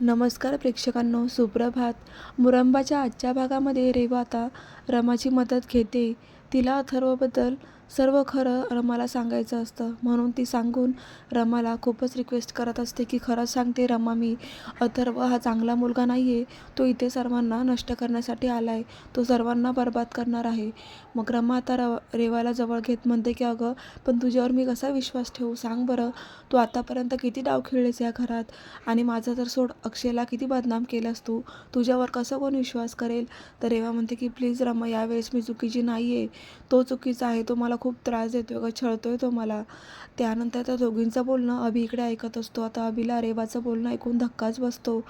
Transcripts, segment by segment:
नमस्कार प्रेक्षकांनो सुप्रभात. मुरंबाच्या आजच्या भागामध्ये रेवा आता रमाची मदत घेते. तिला अथर्वबद्दल सर्व खरं रमाला सांगायचं असतं. म्हणून ती सांगून रमाला खूपच रिक्वेस्ट करत असते की खरंच सांगते रमा मी अथर्व हा चांगला मुलगा नाही आहे तो इथे सर्वांना नष्ट करण्यासाठी आला आहे तो सर्वांना बर्बाद करणार आहे. मग रमा आता र रेवाला जवळ घेत म्हणते की अगं पण तुझ्यावर मी कसा विश्वास ठेवू? सांग बरं. तू आतापर्यंत किती डाव खेळलेस या घरात? आणि माझं तर सोड अक्षयला किती बदनाम केलंस तू? तुझ्यावर कसं कोण विश्वास करेल? तर रेवा म्हणते की प्लीज रमा यावेळेस मी चुकीची नाही आहे तो चुकीचा आहे. तो मला खूप त्रास देतो आहे का छळतो आहे तो मला. त्यानंतर त्या दोघींचं बोलणं अभि इकडे ऐकत असतो. आता अभिला रेवाचं बोलणं ऐकून धक्काच बसतो.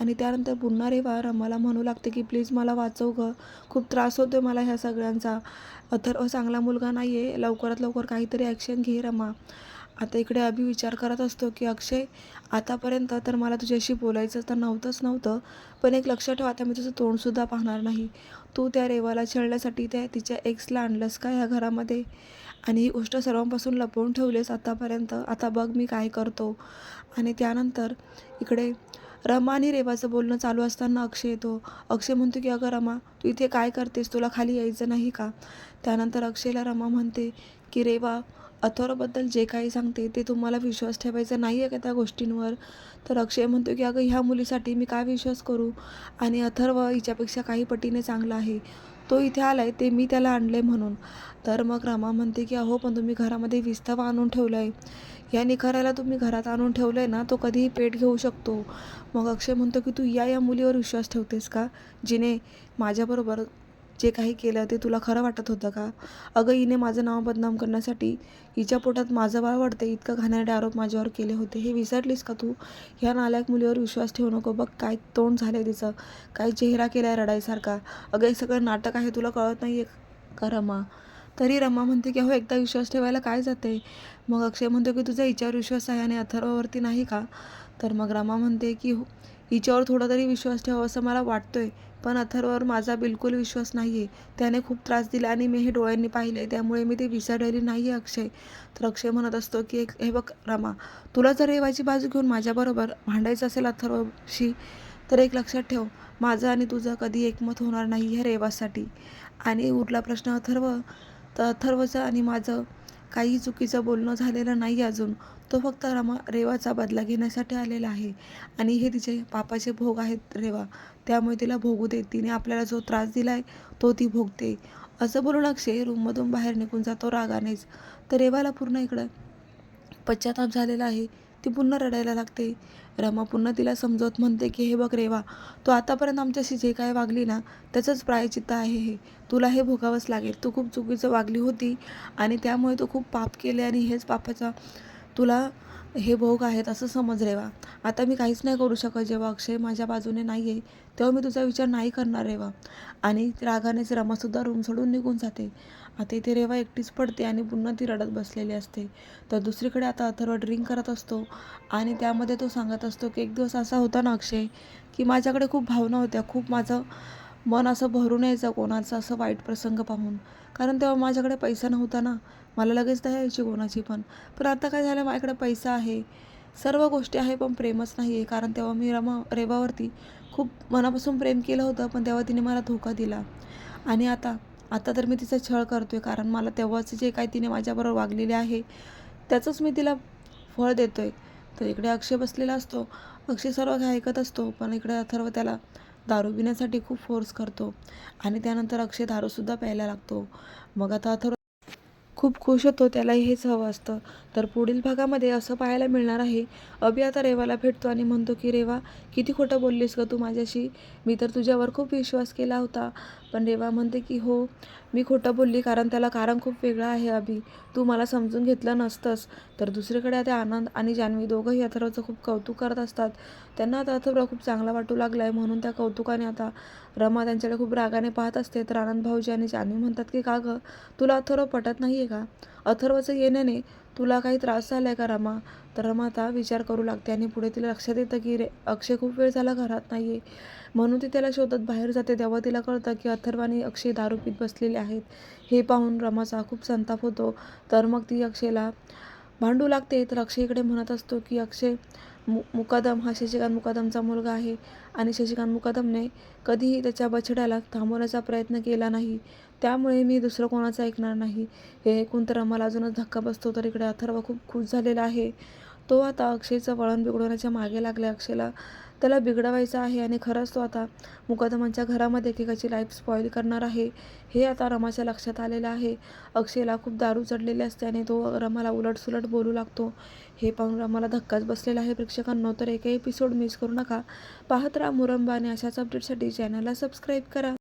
आणि त्यानंतर पुन्हा रेवा रमाला म्हणू लागते की प्लीज मला वाचव ग. खूप त्रास होतो आहे मला ह्या सगळ्यांचा. अथर्व चांगला मुलगा नाही आहे लवकरात लवकर काहीतरी ॲक्शन घे रमा. आता इकडे अभि विचार करत असतो की अक्षय आतापर्यंत तर मला तुझ्याशी बोलायचं तर नव्हतंच नव्हतं पण एक लक्षात ठेव आता मी तुझं तोंडसुद्धा पाहणार नाही. तू त्या रेवाला छळण्यासाठी त्या तिच्या एक्सला आणलंस का ह्या घरामध्ये? आणि ही गोष्ट सर्वांपासून लपवून ठेवलीस आतापर्यंत आता बघ मी काय करतो. आणि त्यानंतर इकडे रमा आणि रेवाचं बोलणं चालू असताना अक्षय येतो. अक्षय म्हणतो की अगं रमा तू इथे काय करतेस? तुला खाली यायचं नाही का? त्यानंतर अक्षयला रमा म्हणते की रेवा अथर्वबद्दल जे काही सांगते ते तुम्हाला विश्वास ठेवायचा नाही आहे का त्या गोष्टींवर? तर अक्षय म्हणतो की अगं ह्या मुलीसाठी मी काय विश्वास करू? आणि अथर्व हिच्यापेक्षा काही पटीने चांगला आहे. तो इथे आला आहे ते मी त्याला आणले म्हणून. तर मग रमा म्हणते की अहो पण तुम्ही घरामध्ये विस्तव आणून ठेवलं आहे या निखाऱ्याला तुम्ही घरात आणून ठेवलं आहे ना तो कधीही पेट घेऊ शकतो. मग अक्षय म्हणतो की तू या या मुलीवर विश्वास ठेवतेस का? जिने माझ्याबरोबर जे काही केलं ते तुला खरं वाटत होतं का? अगं हिने माझं नाव बदनाम करण्यासाठी हिच्या पोटात माझं बाळ वाढते इतकं घाणेरडे आरोप माझ्यावर केले होते. हे विसरलीस का तू? ह्या नालायक मुलीवर विश्वास ठेवू नको. बघ काय तोंड झालं तिचं. काय चेहरा केला आहे रडायसारखा. अगं हे सगळं नाटक आहे तुला कळत नाही आहे का रमा? तरी रमा म्हणते की हो एकदा विश्वास ठेवायला काय जाते मग अक्षय म्हणतो की तुझा हिच्यावर विश्वास आहे आणि अथर्वावरती नाही का? तर मग रमा म्हणते की हिच्यावर थोडा तरी विश्वास ठेवा असं मला वाटतोय. पण अथर्ववर माझा बिलकुल विश्वास नाही आहे त्याने खूप त्रास दिला आणि मी हे डोळ्यांनी पाहिले त्यामुळे मी ते विसरलेली नाही आहे अक्षय. तर अक्षय म्हणत असतो की एक हे बघ रमा तुला जर रेवाची बाजू घेऊन माझ्याबरोबर भांडायचं असेल अथर्वशी तर एक लक्षात ठेव माझं आणि तुझं कधी एकमत होणार नाही ह्या रेवासाठी. आणि उरला प्रश्न अथर्व. तर अथर्वचं आणि माझं काही चुकीचं बोलणं झालेलं नाही अजून. तो फक्त रमा रेवाचा बदला घेण्यासाठी आलेला आहे. आणि हे तिचे पापाचे भोग आहेत रेवा. त्यामुळे तिला भोगू दे तिने आपल्याला जो त्रास दिला आहे तो ती भोगते. असं बोलून अक्षय रूममधून बाहेर निघून जातो रागानेच. तर रेवाला पूर्ण इकडं पश्चाताप झालेला आहे. ती पुन्हा रडायला लागते. रमा पुन्हा तिला समजवत म्हणते की हे बघ रेवा तू आतापर्यंत आमच्याशी जे काय वागली ना त्याचंच प्रायचित्त आहे हे. तुला हे भोगावंच लागेल. तू खूप चुकीचं वागली होती आणि त्यामुळे तू खूप पाप केले आणि हेच पापाचा तुला हे भोग आहेत असं समज रेवा. आता मी काहीच नाही करू शकत जेव्हा अक्षय माझ्या बाजूने नाही आहे तेव्हा मी तुझा विचार नाही करणार रेवा. आणि रागानेच रमासुद्धा रूम सोडून निघून जाते. आता इथे रेवा एकटीच पडते आणि पुन्हा ती रडत बसलेली असते. तर दुसरीकडे आता अथर्व ड्रिंक करत असतो आणि त्यामध्ये तो सांगत असतो की एक दिवस असा होता ना अक्षय की माझ्याकडे खूप भावना होत्या खूप माझं मन असं भरून यायचं कोणाचं असं वाईट प्रसंग पाहून. कारण तेव्हा माझ्याकडे पैसा नव्हता ना. मला लगेच दया यायची कोणाची पण. पण आता काय झालं माझ्याकडे पैसा आहे. सर्व गोष्टी आहे पण प्रेमच नाही आहे कारण तेव्हा मी रमा रेवावरती खूप मनापासून प्रेम केलं होतं पण तेव्हा तिने मला धोका दिला. आणि आता आता तर मी तिचा छळ करतो आहे कारण मला तेव्हाचं जे काही तिने माझ्याबरोबर वागलेले आहे त्याचंच मी तिला फळ देतो आहे तर इकडे अक्षय बसलेला असतो. अक्षय सर्व काही ऐकत असतो पण इकडे अथर्व त्याला दारू पिण्यासाठी खूप फोर्स करतो. आणि त्यानंतर अक्षय दारूसुद्धा प्यायला लागतो. मग आता अथर्व खूप खुश होतो त्यालाही हेच हवं असतं. तर पुढील भागामध्ये असं पाहायला मिळणार आहे. अभि आता रेवाला भेटतो आणि म्हणतो की रेवा किती खोटं बोललीस ग तू माझ्याशी? मी तर तुझ्यावर खूप विश्वास केला होता. पण रेवा म्हणते की हो मी खोटं बोलली कारण त्याला कारण खूप वेगळं आहे अभि. तू मला समजून घेतलं नसतंस. तर दुसरीकडे आता आनंद आणि जान्हवी दोघंही अथर्वचं खूप कौतुक करत असतात. त्यांना आता अथर्व खूप चांगला वाटू लागला आहे म्हणून त्या कौतुकाने आता रमा त्यांच्याकडे खूप रागाने पाहत असते. तर आनंद भाऊजी आणि जान्हवी म्हणतात की का गं? तुला अथर्व पटत नाही आहे का? अथर्वचं येण्याने तुला काही त्रास झाला आहे का रमा? तर रमा आता विचार करू लागते आणि पुढे तिला लक्षात येतं की रे अक्षय खूप वेळ झाला घरात नाही आहे म्हणून ती त्याला शोधत बाहेर जाते. तेव्हा तिला कळतं की अथर्व आणि अक्षय दारू पीत बसलेले आहेत. हे पाहून रमाचा खूप संताप होतो. तर मग ती अक्षयला भांडू लागते. तर अक्षय इकडे म्हणत असतो की अक्षय मु मुकादम हा शशिकांत मुकादमचा मुलगा आहे आणि शशिकांत मुकादमने कधीही त्याच्या बछड्याला थांबवण्याचा प्रयत्न केला नाही. त्यामुळे मी दुसरं कोणाचं ऐकणार नाही? हे ऐकून तर आम्हाला अजूनच धक्का बसतो. तर इकडे अथर्व खूप खुश झालेला आहे. तो आता अक्षयचं वळण बिघडवण्याच्या मागे लागल्या अक्षयला. त्याला बिघडवायचं आहे आणि खरंच तो आता मुकदमांच्या घरामध्ये एकेकाची लाईफ स्पॉईल करणार आहे. हे आता रमाच्या लक्षात आलेलं आहे. अक्षयला खूप दारू चढलेली असते आणि तो रमाला उलटसुलट बोलू लागतो. हे पाहून रमाला धक्काच बसलेला आहे. प्रेक्षकांनो तर एकही एपिसोड मिस करू नका. पाहत राहा मुरंबा आणि अशाच अपडेटसाठी चॅनलला सबस्क्राईब करा.